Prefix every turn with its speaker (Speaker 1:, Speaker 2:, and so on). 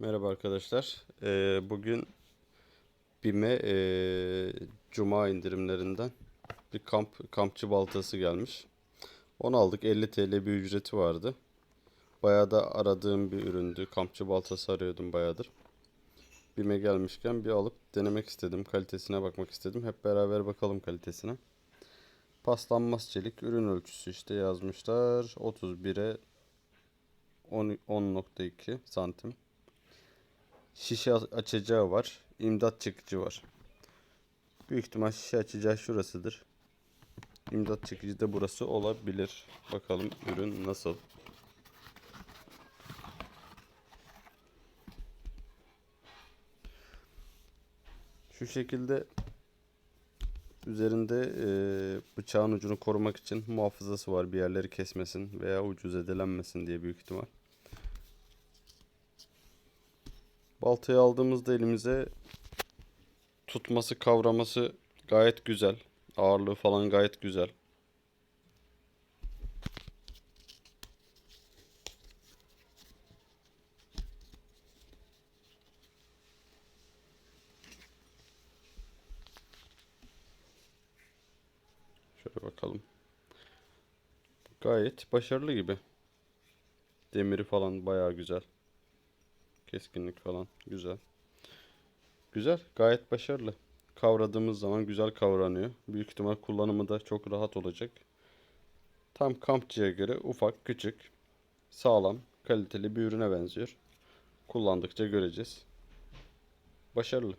Speaker 1: Merhaba arkadaşlar. Ee, bugün BİM'e ee, Cuma indirimlerinden bir kamp kampçı baltası gelmiş. Onu aldık. 50 TL bir ücreti vardı. Bayağı da aradığım bir üründü. Kampçı baltası arıyordum bayağıdır. BİM'e gelmişken bir alıp denemek istedim. Kalitesine bakmak istedim. Hep beraber bakalım kalitesine. Paslanmaz çelik ürün ölçüsü işte yazmışlar. 31'e 10 10.2 santim. Şişe açacağı var. İmdat çekici var. Büyük ihtimal şişe açacağı şurasıdır. İmdat çekici de burası olabilir. Bakalım ürün nasıl. Şu şekilde üzerinde e, bıçağın ucunu korumak için muhafızası var. Bir yerleri kesmesin veya ucu zedelenmesin diye büyük ihtimal. Baltayı aldığımızda elimize tutması, kavraması gayet güzel. Ağırlığı falan gayet güzel. Şöyle bakalım. Gayet başarılı gibi. Demiri falan bayağı güzel. Keskinlik falan güzel. Güzel, gayet başarılı. Kavradığımız zaman güzel kavranıyor. Büyük ihtimal kullanımı da çok rahat olacak. Tam kampçıya göre ufak, küçük, sağlam, kaliteli bir ürüne benziyor. Kullandıkça göreceğiz. Başarılı.